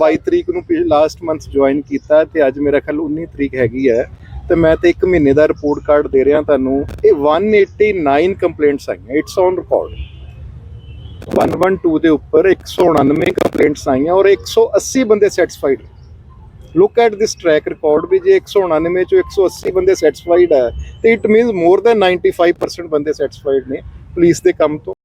22 ਤਰੀਕ ਨੂੰ last month join ਕੀਤਾ ਤੇ ਅੱਜ ਮੇਰਾ ਖਿਆਲ 19 ਤਰੀਕ ਹੈਗੀ ਹੈ। ਤੇ ਮੈਂ ਤੇ 1 ਮਹੀਨੇ ਦਾ ਰਿਪੋਰਟ ਕਾਰਡ ਦੇ ਰਿਹਾ ਤੁਹਾਨੂੰ। ਇਹ 189 ਕੰਪਲੇਂਟਸ ਆਈਆਂ। ਇਟਸ ਔਨ ਰਿਕਾਰਡ 112 ਦੇ ਉੱਪਰ 199 ਕੰਪਲੇਂਟਸ ਆਈਆਂ ਔਰ 180 ਬੰਦੇ satisfied look at this track record ਵੀ ਜੇ 199 ਚੋਂ 180 ਬੰਦੇ ਸੈਟੀਸਫਾਈਡ ਹੈ, ਤੇ ਇਟ ਮੀਨਸ ਮੋਰ ਦੈਨ 95% ਬੰਦੇ ਸੈਟੀਸਫਾਈਡ ਨੇ। ਪੁਲਿਸ ਦੇ ਕੰਮ ਤੋਂ।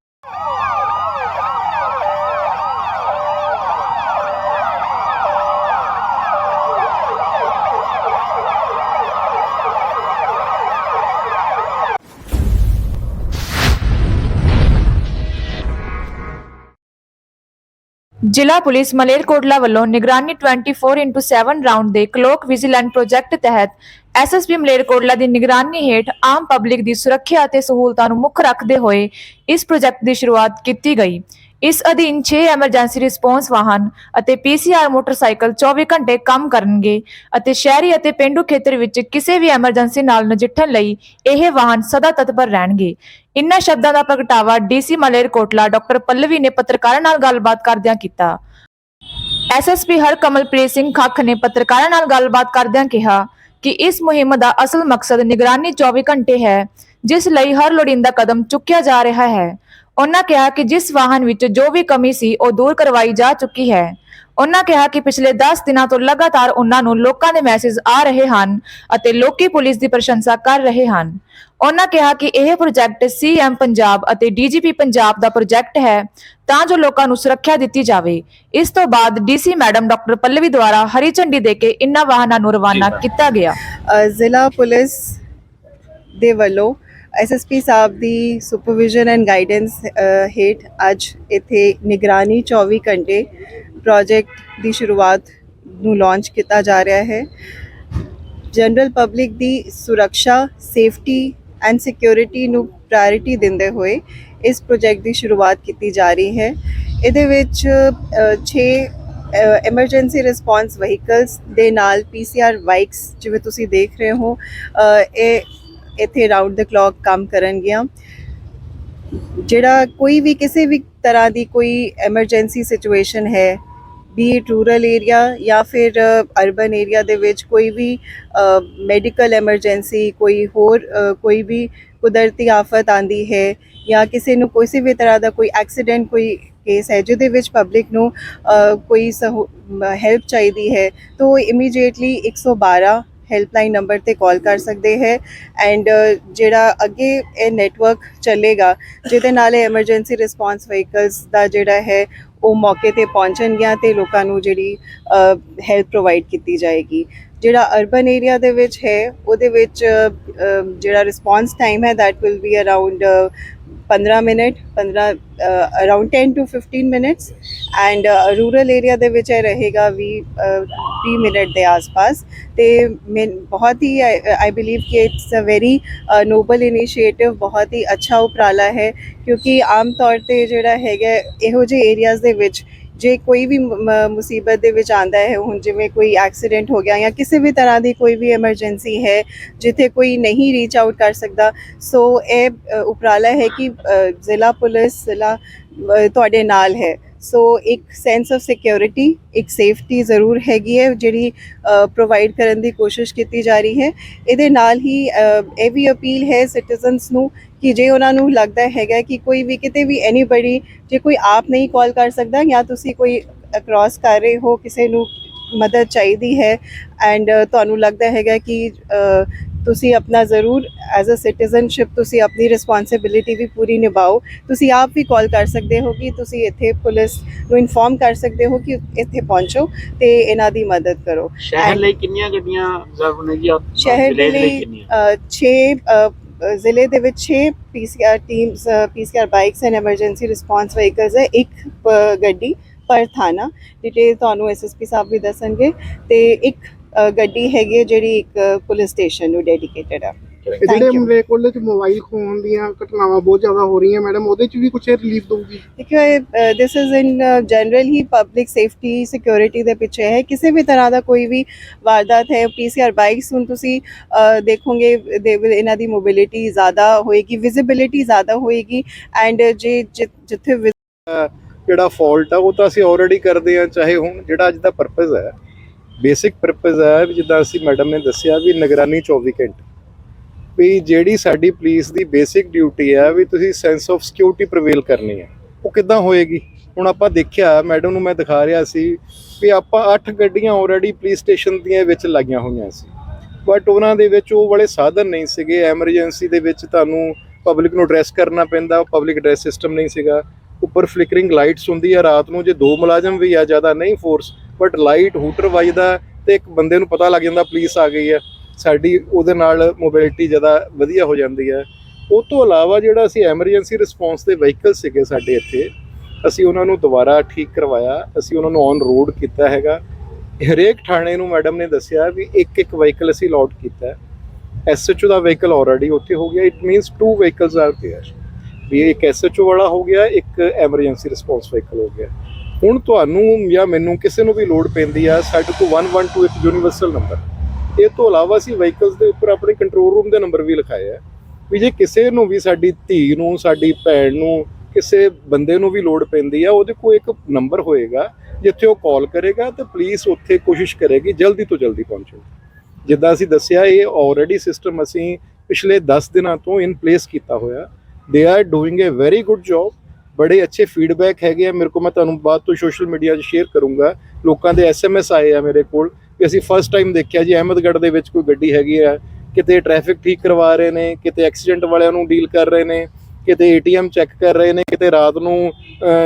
ਜ਼ਿਲ੍ਹਾ ਪੁਲਿਸ ਮਲੇਰਕੋਟਲਾ ਵੱਲੋਂ ਨਿਗਰਾਨੀ 24x7 round the clock vigilant project ਤਹਿਤ ਐਸਐਸਪੀ ਮਲੇਰਕੋਟਲਾ ਦੀ ਨਿਗਰਾਨੀ ਹੇਠ ਆਮ ਪਬਲਿਕ ਦੀ ਸੁਰੱਖਿਆ ਅਤੇ ਸਹੂਲਤਾਂ ਨੂੰ ਮੁੱਖ ਰੱਖਦੇ ਹੋਏ ਇਸ ਪ੍ਰੋਜੈਕਟ ਦੀ ਸ਼ੁਰੂਆਤ ਕੀਤੀ ਗਈ। ਇਸ ਅਧੀਨ 6 ਐਮਰਜੈਂਸੀ ਰਿਸਪੌਂਸ ਵਾਹਨ ਅਤੇ ਪੀਸੀਆਰ ਮੋਟਰਸਾਈਕਲ 24 ਘੰਟੇ ਕੰਮ ਕਰਨਗੇ ਅਤੇ ਸ਼ਹਿਰੀ ਅਤੇ ਪਿੰਡੂ ਖੇਤਰ ਵਿੱਚ ਕਿਸੇ ਵੀ ਐਮਰਜੈਂਸੀ ਨਾਲ ਨਜਿੱਠਣ ਲਈ ਇਹ ਵਾਹਨ ਸਦਾ ਤਤਪਰ ਰਹਿਣਗੇ। ਇਨ੍ਹਾਂ ਸ਼ਬਦਾਂ ਦਾ ਪ੍ਰਗਟਾਵਾ ਡੀਸੀ ਮਲੇਰਕੋਟਲਾ ਡਾਕਟਰ ਪੱਲਵੀ ਨੇ ਪੱਤਰਕਾਰਾਂ ਨਾਲ ਗੱਲਬਾਤ ਕਰਦਿਆਂ ਕੀਤਾ। ਐਸਐਸਪੀ ਹਰਕਮਲਪ੍ਰੀਤ ਸਿੰਘ ਖੱਖ ਨੇ ਪੱਤਰਕਾਰਾਂ ਨਾਲ ਗੱਲਬਾਤ ਕਰਦਿਆਂ ਕਿਹਾ ਕਿ ਇਸ ਮੁਹਿੰਮ ਦਾ ਅਸਲ ਮਕਸਦ ਨਿਗਰਾਨੀ 24 ਘੰਟੇ ਹੈ, ਜਿਸ ਲਈ ਹਰ ਲੋੜੀਂਦਾ ਕਦਮ ਚੁੱਕਿਆ ਜਾ ਰਿਹਾ ਹੈ। ਉਹਨਾਂ ਕਿਹਾ ਕਿ ਜਿਸ ਵਾਹਨ ਵਿੱਚ ਜੋ ਵੀ ਕਮੀ ਸੀ, ਉਹ ਦੂਰ ਕਰਵਾਈ ਜਾ ਚੁੱਕੀ ਹੈ। ਉਹਨਾਂ ਕਿਹਾ ਕਿ ਪਿਛਲੇ 10 ਦਿਨਾਂ ਤੋਂ ਲਗਾਤਾਰ ਉਹਨਾਂ ਨੂੰ ਲੋਕਾਂ ਦੇ ਮੈਸੇਜ ਆ ਰਹੇ ਹਨ ਅਤੇ ਲੋਕੀ ਪੁਲਿਸ ਦੀ ਪ੍ਰਸ਼ੰਸਾ ਕਰ ਰਹੇ ਹਨ। ਉਹਨਾਂ ਕਿਹਾ ਕਿ ਇਹ ਪ੍ਰੋਜੈਕਟ ਸੀਐਮ ਪੰਜਾਬ ਅਤੇ ਡੀਜੀਪੀ ਪੰਜਾਬ ਦਾ ਪ੍ਰੋਜੈਕਟ ਹੈ ਤਾਂ ਜੋ ਲੋਕਾਂ ਨੂੰ ਸੁਰੱਖਿਆ ਦਿੱਤੀ ਜਾਵੇ। ਇਸ ਤੋਂ ਬਾਅਦ ਡੀਸੀ ਮੈਡਮ ਡਾਕਟਰ ਪੱਲਵੀ ਦੁਆਰਾ ਹਰੀ ਝੰਡੀ ਦੇ ਕੇ ਇਨ੍ਹਾਂ ਵਾਹਨਾਂ ਨੂੰ ਰਵਾਨਾ ਕੀਤਾ ਗਿਆ। ਜ਼ਿਲ੍ਹਾ ਪੁਲਿਸ ਦੇ ਵੱਲੋਂ ਐਸਐਸਪੀ ਸਾਹਿਬ ਦੀ ਸੁਪਰਵਿਜ਼ਨ ਐਂਡ ਗਾਈਡੈਂਸ ਹੇਠ ਅੱਜ ਇੱਥੇ ਨਿਗਰਾਨੀ 24 ਘੰਟੇ ਪ੍ਰੋਜੈਕਟ ਦੀ ਸ਼ੁਰੂਆਤ ਨੂੰ ਲਾਂਚ ਕੀਤਾ ਜਾ ਰਿਹਾ ਹੈ। ਜਨਰਲ ਪਬਲਿਕ ਦੀ ਸੁਰੱਖਿਆ ਸੇਫਟੀ ਐਂਡ ਸਿਕਿਉਰਿਟੀ ਨੂੰ ਪ੍ਰਾਇੋਰਟੀ ਦਿੰਦੇ ਹੋਏ ਇਸ ਪ੍ਰੋਜੈਕਟ ਦੀ ਸ਼ੁਰੂਆਤ ਕੀਤੀ ਜਾ ਰਹੀ ਹੈ। ਇਹਦੇ ਵਿੱਚ 6 ਐਮਰਜੈਂਸੀ ਰਿਸਪੌਂਸ ਵਹੀਕਲਸ ਦੇ ਨਾਲ ਪੀਸੀਆਰ ਬਾਈਕਸ ਜਿਵੇਂ ਤੁਸੀਂ ਦੇਖ ਰਹੇ ਹੋ ਇਹ ਇੱਥੇ ਰਾਊਂਡ ਦ ਕਲੌਕ ਕੰਮ ਕਰਨਗੀਆਂ। ਜਿਹੜਾ ਕੋਈ ਵੀ ਕਿਸੇ ਵੀ ਤਰ੍ਹਾਂ ਦੀ ਕੋਈ ਐਮਰਜੈਂਸੀ ਸਿਚੁਏਸ਼ਨ ਹੈ ਵੀ ਰੂਰਲ ਏਰੀਆ ਜਾਂ ਫਿਰ ਅਰਬਨ ਏਰੀਆ ਦੇ ਵਿੱਚ ਕੋਈ ਵੀ ਮੈਡੀਕਲ ਐਮਰਜੈਂਸੀ ਕੋਈ ਹੋਰ ਕੋਈ ਵੀ ਕੁਦਰਤੀ ਆਫਤ ਆਂਦੀ ਹੈ ਜਾਂ ਕਿਸੇ ਨੂੰ ਕਿਸੇ ਵੀ ਤਰ੍ਹਾਂ ਦਾ ਕੋਈ ਐਕਸੀਡੈਂਟ ਕੋਈ ਕੇਸ ਹੈ ਜਿਹਦੇ ਵਿੱਚ ਪਬਲਿਕ ਨੂੰ ਅ, ਕੋਈ ਹੈਲਪ ਚਾਹੀਦੀ ਹੈ ਤਾਂ ਉਹ ਇਮੀਡੀਏਟਲੀ 112 ਹੈਲਪਲਾਈਨ ਨੰਬਰ ਤੇ ਕਾਲ ਕਰ ਸਕਦੇ ਹੈ ਐਂਡ ਜਿਹੜਾ ਅੱਗੇ ਇਹ ਨੈਟਵਰਕ ਚੱਲੇਗਾ ਜਿਹਦੇ ਨਾਲ ਇਹ ਐਮਰਜੈਂਸੀ ਰਿਸਪੌਂਸ ਵਹੀਕਲਸ ਦਾ ਜਿਹੜਾ ਹੈ ਉਹ ਮੌਕੇ ਤੇ ਪਹੁੰਚਣਗੀਆਂ ਤੇ ਲੋਕਾਂ ਨੂੰ ਜਿਹੜੀ ਹੈਲਪ ਪ੍ਰੋਵਾਈਡ ਕੀਤੀ ਜਾਏਗੀ। ਜਿਹੜਾ ਅਰਬਨ ਏਰੀਆ ਦੇ ਵਿੱਚ ਹੈ, ਉਹਦੇ ਵਿੱਚ ਜਿਹੜਾ ਰਿਸਪੌਂਸ ਟਾਈਮ ਹੈ, that will be around 15 minute 15 around 10 to 15 minutes and rural area ਦੇ ਵਿੱਚ ਇਹ ਰਹੇਗਾ ਵੀ 20 ਮਿੰਟ ਦੇ ਆਸ-ਪਾਸ ਤੇ ਮੈਂ ਬਹੁਤ ਹੀ ਆਈ ਬਿਲੀਵ ਕਿ it's a very noble initiative ਬਹੁਤ ਹੀ ਅੱਛਾ ਉਪਰਾਲਾ ਹੈ ਕਿਉਂਕਿ ਆਮ ਤੌਰ ਤੇ ਜਿਹੜਾ ਹੈਗਾ, ਇਹੋ ਜਿਹੇ ਏਰੀਆਜ਼ ਦੇ ਵਿੱਚ ਜੇ ਕੋਈ ਵੀ ਮ- ਮੁਸੀਬਤ ਦੇ ਵਿੱਚ ਆਂਦਾ ਹੈ, ਹੁਣ ਜਿਵੇਂ ਕੋਈ ਐਕਸੀਡੈਂਟ ਹੋ ਗਿਆ ਜਾਂ ਕਿਸੇ ਵੀ ਤਰ੍ਹਾਂ ਦੀ ਕੋਈ ਵੀ ਐਮਰਜੈਂਸੀ ਹੈ, ਜਿੱਥੇ ਕੋਈ ਨਹੀਂ ਰੀਚ ਆਊਟ ਕਰ ਸਕਦਾ, ਸੋ ਇਹ ਉਪਰਾਲਾ ਹੈ ਕਿ ਜ਼ਿਲ੍ਹਾ ਪੁਲਿਸ ਜ਼ਿਲ੍ਹਾ ਤੁਹਾਡੇ ਨਾਲ ਹੈ। ਸੋ ਇੱਕ ਸੈਂਸ ਆਫ ਸਿਕਿਉਰਿਟੀ ਇੱਕ ਸੇਫਟੀ ਜ਼ਰੂਰ ਹੈਗੀ ਹੈ ਜਿਹੜੀ ਪ੍ਰੋਵਾਈਡ ਕਰਨ ਦੀ ਕੋਸ਼ਿਸ਼ ਕੀਤੀ ਜਾ ਰਹੀ ਹੈ ਇਹਦੇ ਨਾਲ ਹੀ ਇਹ ਵੀ ਅਪੀਲ ਹੈ ਸਿਟੀਜ਼ਨਸ ਨੂੰ ਕਿ ਜੇ ਉਹਨਾਂ ਨੂੰ ਲੱਗਦਾ ਹੈਗਾ ਕਿ ਕੋਈ ਵੀ ਕਿਤੇ ਵੀ ਐਨੀਬਡੀ ਜੇ ਕੋਈ ਆਪ ਨਹੀਂ ਕਾਲ ਕਰ ਸਕਦਾ ਜਾਂ ਤੁਸੀਂ ਕੋਈ ਅਕ੍ਰੋਸ ਕਰ ਰਹੇ ਹੋ ਕਿਸੇ ਨੂੰ ਮਦਦ ਚਾਹੀਦੀ ਹੈ ਐਂਡ ਤੁਹਾਨੂੰ ਲੱਗਦਾ ਹੈਗਾ ਕਿ ਤੁਸੀਂ ਆਪਣਾ ਜ਼ਰੂਰ ਐਜ਼ ਅ ਸਿਟੀਜ਼ਨਸ਼ਿਪ ਤੁਸੀਂ ਆਪਣੀ ਰਿਸਪੌਂਸਿਬਿਲਿਟੀ ਵੀ ਪੂਰੀ ਨਿਭਾਓ। ਤੁਸੀਂ ਆਪ ਵੀ ਕਾਲ ਕਰ ਸਕਦੇ ਹੋ ਕਿ ਤੁਸੀਂ ਇੱਥੇ ਪੁਲਿਸ ਨੂੰ ਇਨਫੋਰਮ ਕਰ ਸਕਦੇ ਹੋ ਕਿ ਇੱਥੇ ਪਹੁੰਚੋ ਤੇ ਇਹਨਾਂ ਦੀ ਮਦਦ ਕਰੋ। ਸ਼ਹਿਰ ਲਈ ਕਿੰਨੀਆਂ ਗੱਡੀਆਂ ਰਿਜ਼ਰਵ ਨੇ ਜੀ? ਸ਼ਹਿਰ ਦੇ ਲਈ ਕਿੰਨੀਆਂ? 6 ਜ਼ਿਲ੍ਹੇ ਦੇ ਵਿੱਚ 6 PCR teams PCR bikes and emergency response vehicles ਹੈ। ਇੱਕ ਗੱਡੀ ਪਰ ਥਾਣਾ। ਡਿਟੇਲ ਤੁਹਾਨੂੰ ਐਸਐਸਪੀ ਸਾਹਿਬ ਵੀ ਦੱਸਣਗੇ। ਤੇ ਇੱਕ ਅ, ਗੱਡੀ ਹੈਗੀ ਹੈ ਜਿਹੜੀ ਇੱਕ ਪੁਲਿਸ ਸਟੇਸ਼ਨ ਨੂੰ ਡੈਡੀਕੇਟਡ ਹੈ ਇਹ Thank ਜਿਹੜੇ you. ਮਲੇਕੋਲੇ ਚ ਮੋਬਾਈਲ ਖੋਣ ਦੀਆਂ ਘਟਨਾਵਾਂ ਬਹੁਤ ਜ਼ਿਆਦਾ ਹੋ ਰਹੀਆਂ ਮੈਡਮ ਉਹਦੇ ਚ ਵੀ ਕੁਝ ਰਿਲੀਫ ਦਊਗੀ? ਦੇਖਿਓ ਦਿਸ ਇਜ਼ ਇਨ ਜਨਰਲ ਹੀ ਪਬਲਿਕ ਸੇਫਟੀ ਸਿਕਿਉਰਿਟੀ ਦੇ ਪਿੱਛੇ ਹੈ। ਕਿਸੇ ਵੀ ਤਰ੍ਹਾਂ ਦਾ ਕੋਈ ਵੀ ਵਾਰਦਾਤ ਹੈ ਪੀਸੀਆਰ ਬਾਈਕਸ ਹੁਣ ਤੁਸੀਂ ਅ, ਦੇਖੋਗੇ ਦੇ ਇਹਨਾਂ ਦੀ ਮੋਬਿਲਿਟੀ ਜ਼ਿਆਦਾ ਹੋਏਗੀ ਵਿਜ਼ਿਬਿਲਿਟੀ ਜ਼ਿਆਦਾ ਹੋਏਗੀ ਐਂਡ ਜੇ ਜਿ- ਜਿੱਥੇ ਜਿਹੜਾ ਫਾਲਟ ਆ ਉਹ ਤਾਂ ਅਸੀਂ ਆਲਰੇਡੀ ਕਰਦੇ ਆ ਚਾਹੇ ਹੁਣ ਜਿਹੜਾ ਅੱਜ ਦਾ ਪਰਪਸ ਹੈ। ਬੇਸਿਕ ਪਰਪਸ ਹੈ ਵੀ ਜਿੱਦਾਂ ਅਸੀਂ ਮੈਡਮ ਨੇ ਦੱਸਿਆ ਵੀ ਨਿਗਰਾਨੀ 24 ਘੰਟੇ। ਵੀ ਜਿਹੜੀ ਸਾਡੀ ਪੁਲਿਸ ਦੀ ਬੇਸਿਕ ਡਿਊਟੀ ਹੈ ਵੀ ਤੁਸੀਂ ਸੈਂਸ ਆਫ ਸਿਕਿਉਰਿਟੀ ਪ੍ਰਵੇਲ ਕਰਨੀ ਹੈ। ਉਹ ਕਿੱਦਾਂ ਹੋਏਗੀ? ਹੁਣ ਆਪਾਂ ਦੇਖਿਆ ਮੈਡਮ ਨੂੰ ਮੈਂ ਦਿਖਾ ਰਿਹਾ ਸੀ ਵੀ ਆਪਾਂ 8 ਗੱਡੀਆਂ ਆਲਰੇਡੀ ਪੁਲਿਸ ਸਟੇਸ਼ਨ ਦੀਆਂ ਵਿੱਚ ਲਾਈਆਂ ਹੋਈਆਂ ਸੀ। ਬਟ ਉਹਨਾਂ ਦੇ ਵਿੱਚ ਉਹ ਵਾਲੇ ਸਾਧਨ ਨਹੀਂ ਸੀਗੇ। ਐਮਰਜੈਂਸੀ ਦੇ ਵਿੱਚ ਤੁਹਾਨੂੰ ਪਬਲਿਕ ਨੂੰ ਐਡਰੈਸ ਕਰਨਾ ਪੈਂਦਾ ਪਬਲਿਕ ਐਡਰੈਸ ਸਿਸਟਮ ਨਹੀਂ ਸੀਗਾ। ਉੱਪਰ ਫਲਿਕਰਿੰਗ ਲਾਈਟਸ ਹੁੰਦੀ ਆ ਰਾਤ ਨੂੰ ਜੇ ਦੋ ਮੁਲਾਜ਼ਮ ਵੀ ਆ, ਜ਼ਿਆਦਾ ਨਹੀਂ ਫੋਰਸ ਬਟ ਲਾਈਟ ਹੂਟਰ ਵੱਜਦਾ ਤੇ ਇੱਕ ਬੰਦੇ ਨੂੰ ਪਤਾ ਲੱਗ ਜਾਂਦਾ ਪੁਲਿਸ ਆ ਗਈ ਹੈ ਸਾਡੀ ਉਹਦੇ ਨਾਲ ਮੋਬਿਲਿਟੀ ਜ਼ਿਆਦਾ ਵਧੀਆ ਹੋ ਜਾਂਦੀ ਹੈ ਉਹ ਤੋਂ ਇਲਾਵਾ ਜਿਹੜਾ ਅਸੀਂ ਐਮਰਜੈਂਸੀ ਰਿਸਪੌਂਸ ਦੇ ਵਹੀਕਲ ਸੀਗੇ ਸਾਡੇ ਇੱਥੇ ਅਸੀਂ ਉਹਨਾਂ ਨੂੰ ਦੁਬਾਰਾ ਠੀਕ ਕਰਵਾਇਆ ਅਸੀਂ ਉਹਨਾਂ ਨੂੰ ਔਨ ਰੋਡ ਕੀਤਾ ਹੈਗਾ ਹਰੇਕ ਥਾਣੇ ਨੂੰ ਮੈਡਮ ਨੇ ਦੱਸਿਆ ਵੀ ਇੱਕ ਇੱਕ ਵਹੀਕਲ ਅਸੀਂ ਅਲਾਟ ਕੀਤਾ ਹੈ ਐਸਐਚਓ ਦਾ ਵਹੀਕਲ ਆਲਰੇਡੀ ਉੱਥੇ ਹੋ ਗਿਆ it means two vehicles are there ਵੀ ਇੱਕ ਐਸਐਚਓ ਵਾਲਾ ਹੋ ਗਿਆ ਇੱਕ ਐਮਰਜੈਂਸੀ ਰਿਸਪੌਂਸ ਵਹੀਕਲ ਹੋ ਗਿਆ ਹੁਣ ਤੁਹਾਨੂੰ ਜਾਂ ਮੈਨੂੰ ਕਿਸੇ ਨੂੰ ਵੀ ਲੋਡ ਪੈਂਦੀ ਆ, ਸਾਡੇ ਕੋਲ 112 ਇੱਕ ਯੂਨੀਵਰਸਲ ਨੰਬਰ ਇਹ ਤੋਂ ਇਲਾਵਾ ਅਸੀਂ ਵਹੀਕਲਸ ਦੇ ਉੱਪਰ ਆਪਣੇ ਕੰਟਰੋਲ ਰੂਮ ਦੇ ਨੰਬਰ ਵੀ ਲਿਖਾਏ ਆ। ਵੀ ਜੇ ਕਿਸੇ ਨੂੰ ਵੀ ਸਾਡੀ ਧੀ ਨੂੰ, ਸਾਡੀ ਭੈਣ ਨੂੰ, ਕਿਸੇ ਬੰਦੇ ਨੂੰ ਵੀ ਲੋਡ ਪੈਂਦੀ ਆ, ਉਹਦੇ ਕੋਲ ਇੱਕ ਨੰਬਰ ਹੋਏਗਾ, ਜਿੱਥੇ ਉਹ ਕਾਲ ਕਰੇਗਾ ਤੇ ਪੁਲਿਸ ਉੱਥੇ ਕੋਸ਼ਿਸ਼ ਕਰੇਗੀ ਜਲਦੀ ਤੋਂ ਜਲਦੀ ਪਹੁੰਚਣ। ਜਿੱਦਾਂ ਅਸੀਂ ਦੱਸਿਆ, ਇਹ ਆਲਰੇਡੀ ਸਿਸਟਮ ਅਸੀਂ ਪਿਛਲੇ 10 ਦਿਨਾਂ ਤੋਂ ਇਨ ਪਲੇਸ ਕੀਤਾ ਹੋਇਆ। They are doing a very good job ਬੜੇ ਅੱਛੇ ਫੀਡਬੈਕ ਹੈਗੇ ਆ। ਮੇਰੇ ਕੋਲ ਮੈਂ ਤੁਹਾਨੂੰ ਬਾਅਦ ਤੋਂ ਸੋਸ਼ਲ ਮੀਡੀਆ 'ਚ ਸ਼ੇਅਰ ਕਰੂੰਗਾ। ਲੋਕਾਂ ਦੇ ਐਸਐਮਐਸ ਆਏ ਆ ਮੇਰੇ ਕੋਲ ਕਿ ਅਸੀਂ ਫਸਟ ਟਾਈਮ ਦੇਖਿਆ ਜੀ, ਅਹਿਮਦਗੜ੍ਹ ਦੇ ਵਿੱਚ ਕੋਈ ਗੱਡੀ ਹੈਗੀ ਆ। ਕਿਤੇ ਟ੍ਰੈਫਿਕ ਠੀਕ ਕਰਵਾ ਰਹੇ ਨੇ, ਕਿਤੇ ਐਕਸੀਡੈਂਟ ਵਾਲਿਆਂ ਨੂੰ ਡੀਲ ਕਰ ਰਹੇ ਨੇ, ਕਿਤੇ ਏਟੀਐਮ ਚੈੱਕ ਕਰ ਰਹੇ ਨੇ, ਕਿਤੇ ਰਾਤ ਨੂੰ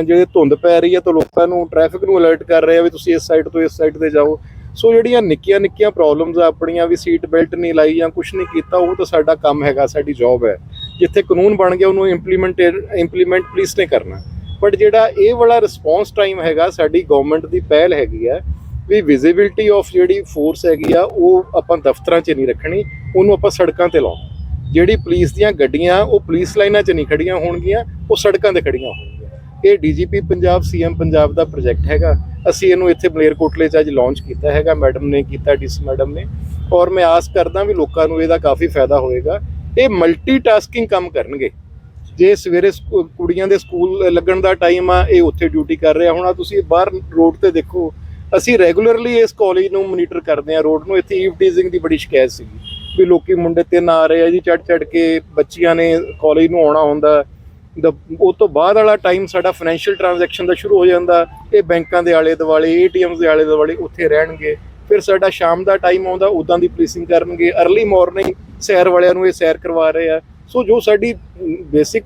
ਜਿਹੜੇ ਧੁੰਦ ਪੈ ਰਹੀ ਹੈ ਤਾਂ ਲੋਕਾਂ ਨੂੰ ਟ੍ਰੈਫਿਕ ਨੂੰ ਅਲਰਟ ਕਰ ਰਹੇ ਆ ਵੀ ਤੁਸੀਂ ਇਸ ਸਾਈਡ ਤੋਂ ਇਸ ਸਾਈਡ ਤੇ ਜਾਓ। ਸੋ ਜਿਹੜੀਆਂ ਨਿੱਕੀਆਂ ਨਿੱਕੀਆਂ ਪ੍ਰੋਬਲਮਸ ਆ, ਆਪਣੀਆਂ ਵੀ ਸੀਟ ਬੈਲਟ ਨਹੀਂ ਲਾਈ ਜਾਂ ਕੁਝ ਨਹੀਂ ਕੀਤਾ, ਉਹ ਤਾਂ ਸਾਡਾ ਕੰਮ ਹੈਗਾ, ਸਾਡੀ ਜੌਬ ਹੈ। ਜਿੱਥੇ ਕਾਨੂੰਨ ਬਣ ਗਿਆ, ਉਹਨੂੰ ਇੰਪਲੀਮੈਂਟ ਇੰਪਲੀਮੈਂਟ ਪੁਲਿਸ ਨੇ ਕਰਨਾ ਬਟ ਜਿਹੜਾ ਇਹ ਵਾਲਾ ਰਿਸਪੌਂਸ ਟਾਈਮ ਹੈਗਾ, ਸਾਡੀ ਗਵਰਨਮੈਂਟ ਦੀ ਪਹਿਲ ਹੈਗੀ ਹੈ ਵੀ ਵਿਜ਼ਿਬਿਲਟੀ ਆਫ ਜਿਹੜੀ ਫੋਰਸ ਹੈਗੀ ਆ, ਉਹ ਆਪਾਂ ਦਫ਼ਤਰਾਂ 'ਚ ਨਹੀਂ ਰੱਖਣੀ, ਉਹਨੂੰ ਆਪਾਂ ਸੜਕਾਂ ਤੇ ਲਾਉਣਾ ਜਿਹੜੀ ਪੁਲਿਸ ਦੀਆਂ ਗੱਡੀਆਂ, ਉਹ ਪੁਲਿਸ ਲਾਈਨਾਂ 'ਚ ਨਹੀਂ ਖੜੀਆਂ ਹੋਣਗੀਆਂ, ਉਹ ਸੜਕਾਂ ਤੇ ਖੜੀਆਂ ਹੋਣਗੀਆਂ। ਇਹ ਡੀਜੀਪੀ ਪੰਜਾਬ ਸੀਐਮ ਪੰਜਾਬ ਦਾ ਪ੍ਰੋਜੈਕਟ ਹੈਗਾ। ਅਸੀਂ ਇਹਨੂੰ ਇੱਥੇ ਮਲੇਰਕੋਟਲੇ 'ਚ ਅੱਜ ਲਾਂਚ ਕੀਤਾ ਹੈਗਾ, ਮੈਡਮ ਨੇ ਕੀਤਾ ਡੀਸੀ ਮੈਡਮ ਨੇ। ਔਰ ਮੈਂ ਆਸ ਕਰਦਾ ਵੀ ਲੋਕਾਂ ਨੂੰ ਇਹਦਾ ਕਾਫੀ ਫਾਇਦਾ ਹੋਏਗਾ। ਇਹ ਮਲਟੀਟਾਸਕਿੰਗ ਕੰਮ ਕਰਨਗੇ। ਜੇ ਸਵੇਰੇ ਸਕੂ- ਕੁੜੀਆਂ ਦੇ ਸਕੂਲ ਲੱਗਣ ਦਾ ਟਾਈਮ ਆ, ਇਹ ਉੱਥੇ ਡਿਊਟੀ ਕਰ ਰਿਹਾ। ਹੁਣ ਆਹ ਤੁਸੀਂ ਬਾਹਰ ਰੋਡ ਤੇ ਦੇਖੋ, ਅਸੀਂ ਰੈਗੂਲਰਲੀ ਇਸ ਕਾਲਜ ਨੂੰ ਮੋਨੀਟਰ ਕਰਦੇ ਆ ਰੋਡ ਨੂੰ ਇੱਥੇ ਈਵ ਟੀਜ਼ਿੰਗ ਦੀ ਬੜੀ ਸ਼ਿਕਾਇਤ ਸੀਗੀ। ਵੀ ਲੋਕੀ ਮੁੰਡੇ ਤਿੰਨ ਆ ਰਹੇ ਆ ਜੀ ਚੜ ਚੜ ਕੇ ਬੱਚੀਆਂ ਨੇ ਕਾਲਜ ਨੂੰ ਆਉਣਾ ਹੁੰਦਾ। ਉਹ ਤੋਂ ਬਾਅਦ ਵਾਲਾ ਟਾਈਮ ਸਾਡਾ ਫਾਈਨੈਂਸ਼ੀਅਲ ਟ੍ਰਾਂਜੈਕਸ਼ਨ ਦਾ ਸ਼ੁਰੂ ਹੋ ਜਾਂਦਾ। ਇਹ ਬੈਂਕਾਂ ਦੇ ਆਲੇ ਦੁਆਲੇ ਏਟੀਐਮਸ ਦੇ ਆਲੇ ਦੁਆਲੇ ਉੱਥੇ ਰਹਿਣਗੇ। ਫਿਰ ਸਾਡਾ ਸ਼ਾਮ ਦਾ ਟਾਈਮ ਆਉਂਦਾ ਉਦਾਂ ਦੀ ਪਲੀਸਿੰਗ ਕਰਨਗੇ। अर्ਲੀ ਮਾਰਨਿੰਗ ਸੈਰ ਵਾਲਿਆਂ ਨੂੰ ਇਹ ਸੈਰ ਕਰਵਾ ਰਹੇ ਆ। ਸੋ ਜੋ ਸਾਡੀ ਬੇਸਿਕ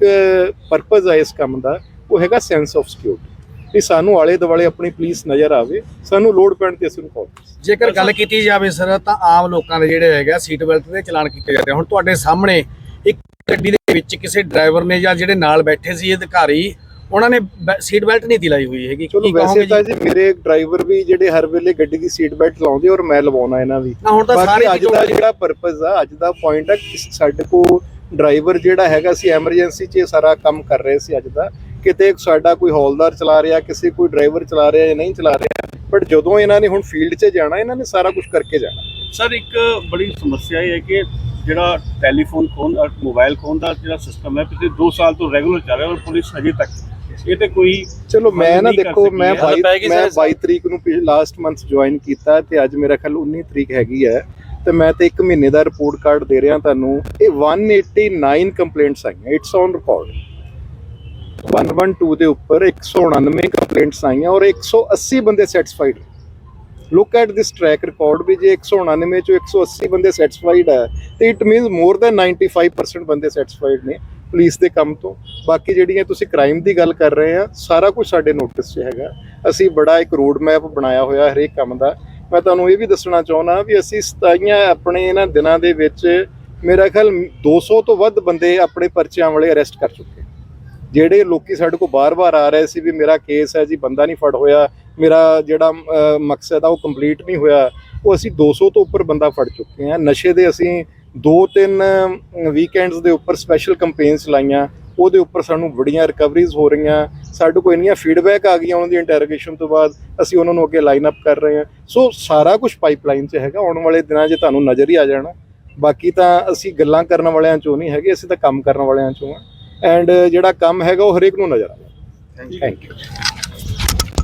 ਪਰਪਸ ਹੈ ਇਸ ਕੰਮ ਦਾ ਉਹ ਹੈਗਾ ਸੈਂਸ ਆਫ ਸਿਕਿਉਰਿਟੀ ਵੀ ਸਾਨੂੰ ਆਲੇ ਦੁਆਲੇ ਆਪਣੀ ਪੁਲਿਸ ਨਜ਼ਰ ਆਵੇ ਸਾਨੂੰ ਲੋਡ ਪੈਣ ਤੇ ਅਸੀਂ ਨੂੰ ਕਾਲ ਜੇਕਰ ਗੱਲ ਕੀਤੀ ਜਾਵੇ ਸਰ ਤਾਂ ਆਮ ਲੋਕਾਂ ਦੇ ਜਿਹੜੇ ਹੈਗਾ ਸੀਟ ਬੈਲਟ ਦੇ ਚਲਾਨ ਕੀਤੇ ਜਾਂਦੇ ਆ। ਹੁਣ ਤੁਹਾਡੇ ਸਾਹਮਣੇ ਇੱਕ ਗੱਡੀ ਦੇ ਵਿੱਚ ਕਿਸੇ ਡਰਾਈਵਰ ਨੇ ਜਾਂ ਜਿਹੜੇ ਨਾਲ ਬੈਠੇ ਸੀ ਅਧਿਕਾਰੀ ਉਹਨਾਂ ਨੇ ਸੀਟ ਬੈਲਟ ਨਹੀਂ ਦਿਲਾਈ ਹੋਈ ਹੈਗੀ। ਚਲੋ ਕੀ ਵੈਸੇ ਕਹੋਗੇ ਤਾਂ ਜੀ? ਜੀ ਮੇਰੇ ਡਰਾਈਵਰ ਵੀ ਜਿਹੜੇ ਹਰ ਵੇਲੇ ਗੱਡੀ ਦੀ ਸੀਟ ਬੈਲਟ ਲਾਉਂਦੇ ਔਰ ਮੈਂ ਲਵਾਉਣਾ ਇਹਨਾਂ ਦੀ। ਨਾ ਹੁਣ ਤਾਂ ਸਾਰੇ ਅੱਜ ਦਾ ਜਿਹੜਾ ਪਰਪਸ ਆ ਅੱਜ ਦਾ ਪੁਆਇੰਟ ਹੈ ਕਿ ਸਾਡੇ ਕੋ ਡਰਾਈਵਰ ਜਿਹੜਾ ਹੈਗਾ ਸੀ ਐਮਰਜੈਂਸੀ 'ਚ ਇਹ ਸਾਰਾ ਕੰਮ ਕਰ ਰਹੇ ਸੀ ਅੱਜ ਦਾ। ਕਿਤੇ ਸਾਡਾ ਕੋਈ ਹੌਲਦਾਰ ਚਲਾ ਰਿਹਾ ਕਿਸੇ ਕੋਈ ਡਰਾਈਵਰ ਚਲਾ ਰਿਹਾ ਜਾਂ ਨਹੀਂ ਚਲਾ ਰਿਹਾ ਬਟ ਜਦੋਂ ਇਹਨਾਂ ਨੇ ਹੁਣ ਫੀਲਡ 'ਚ ਜਾਣਾ ਇਹਨਾਂ ਨੇ ਸਾਰਾ ਕੁਝ ਕਰਕੇ ਜਾਣਾ। ਸਰ ਇੱਕ ਬੜੀ ਸਮੱਸਿਆ ਇਹ ਹੈ ਕਿ ਜਿਹੜਾ ਟੈਲੀਫੋਨ ਖੋਨ ਔਰ ਮੋਬਾਈਲ ਖੋਨ ਦਾ ਜਿਹੜਾ ਸਿਸਟਮ ਹੈ ਪਿਛਲੇ 2 ਸਾਲ ਤੋਂ ਰੈਗੂਲਰ ਚੱਲ ਰਿਹਾ ਔਰ ਪੁਲਿਸ ਹਜੇ ਤੱਕ ਇਹ ਤੇ ਕੋਈ ਚਲੋ ਮੈਂ ਨਾ ਦੇਖੋ ਮੈਂ ਹੈ। 22 ਮੈਂ 22 ਤਰੀਕ ਨੂੰ ਲਾਸਟ ਮੰਥ ਜੁਆਇਨ ਕੀਤਾ ਤੇ ਅੱਜ ਮੇਰਾ ਖਿਆਲ 19 ਤਰੀਕ ਹੈਗੀ ਹੈ। ਤੇ ਮੈਂ ਤੇ 1 ਮਹੀਨੇ ਦਾ ਰਿਪੋਰਟ ਕਾਰਡ ਦੇ ਰਿਹਾ ਤੁਹਾਨੂੰ। ਇਹ 189 ਕੰਪਲੇਂਟਸ ਆਈਆਂ। ਇਟਸ ਔਨ ਰਿਕਾਰਡ 112 ਦੇ ਉੱਪਰ 199 ਕੰਪਲੇਂਟਸ ਆਈਆਂ ਔਰ 180 ਬੰਦੇ satisfied look at this track record ਵੀ ਜੇ 199 ਚੋਂ 180 ਬੰਦੇ ਸੈਟੀਸਫਾਈਡ ਹੈ ਤੇ ਇਟ ਮੀਨਸ ਮੋਰ ਦੈਨ 95% ਬੰਦੇ ਸੈਟੀਸਫਾਈਡ ਨੇ। ਪੁਲਿਸ ਦੇ ਕੰਮ ਤੋਂ। ਬਾਕੀ ਜਿਹੜੀਆਂ ਤੁਸੀਂ ਕ੍ਰਾਈਮ ਦੀ ਗੱਲ ਕਰ ਰਹੇ ਆ, ਸਾਰਾ ਕੁਝ ਸਾਡੇ ਨੋਟਿਸ 'ਚ ਹੈਗਾ। ਅਸੀਂ ਬੜਾ ਇੱਕ ਰੋਡ ਮੈਪ ਬਣਾਇਆ ਹੋਇਆ ਹਰੇਕ ਕੰਮ ਦਾ। ਮੈਂ ਤੁਹਾਨੂੰ ਇਹ ਵੀ ਦੱਸਣਾ ਚਾਹੁੰਦਾ ਵੀ ਅਸੀਂ ਸਤਾਈਆਂ ਆਪਣੇ ਇਹਨਾਂ ਦਿਨਾਂ ਦੇ ਵਿੱਚ ਮੇਰਾ ਖਿਆਲ 200 ਤੋਂ ਵੱਧ ਬੰਦੇ ਆਪਣੇ ਪਰਚਿਆਂ ਵਾਲੇ ਅਰੈਸਟ ਕਰ ਚੁੱਕੇ ਜਿਹੜੇ ਲੋਕੀ ਸਾਡੇ ਕੋਲ ਬਾਰ-ਬਾਰ ਆ ਰਹੇ ਸੀ ਵੀ ਮੇਰਾ ਕੇਸ ਹੈ ਜੀ, ਬੰਦਾ ਨਹੀਂ ਫੜ ਹੋਇਆ, ਮੇਰਾ ਜਿਹੜਾ ਮਕਸਦ ਆ ਉਹ ਕੰਪਲੀਟ ਨਹੀਂ ਹੋਇਆ। ਉਹ ਅਸੀਂ 200 ਤੋਂ ਉੱਪਰ ਬੰਦਾ ਫੜ ਚੁੱਕੇ ਹਾਂ ਨਸ਼ੇ ਦੇ ਅਸੀਂ ਦੋ ਤਿੰਨ ਵੀਕਐਂਡਸ ਦੇ ਉੱਪਰ ਸਪੈਸ਼ਲ ਕੈਂਪੇਨਸ ਲਾਈਆਂ। ਉਹਦੇ ਉੱਪਰ ਸਾਨੂੰ ਬੜੀਆਂ ਰਿਕਵਰੀਜ਼ ਹੋ ਰਹੀਆਂ। ਸਾਡੇ ਕੋਲ ਇੰਨੀਆਂ ਫੀਡਬੈਕ ਆ ਗਈਆਂ ਉਹਨਾਂ ਦੀ ਇੰਟਰੋਗੇਸ਼ਨ ਤੋਂ ਬਾਅਦ। ਅਸੀਂ ਉਹਨਾਂ ਨੂੰ ਅੱਗੇ ਲਾਈਨ ਅਪ ਕਰ ਰਹੇ ਹਾਂ। ਸੋ ਸਾਰਾ ਕੁਝ ਪਾਈਪਲਾਈਨ 'ਚ ਹੈਗਾ। ਆਉਣ ਵਾਲੇ ਦਿਨਾਂ 'ਚ ਤੁਹਾਨੂੰ ਨਜ਼ਰ ਹੀ ਆ ਜਾਣਾ। ਬਾਕੀ ਤਾਂ ਅਸੀਂ ਗੱਲਾਂ ਕਰਨ ਵਾਲਿਆਂ 'ਚੋਂ ਨਹੀਂ ਹੈਗੇ। ਅਸੀਂ ਤਾਂ ਕੰਮ ਕਰਨ ਵਾਲਿਆਂ 'ਚੋਂ ਆ। ਐਂਡ ਜਿਹੜਾ ਕੰਮ ਹੈਗਾ ਉਹ ਹਰੇਕ ਨੂੰ ਨਜ਼ਰ ਆ ਥੈਂਕ ਯੂ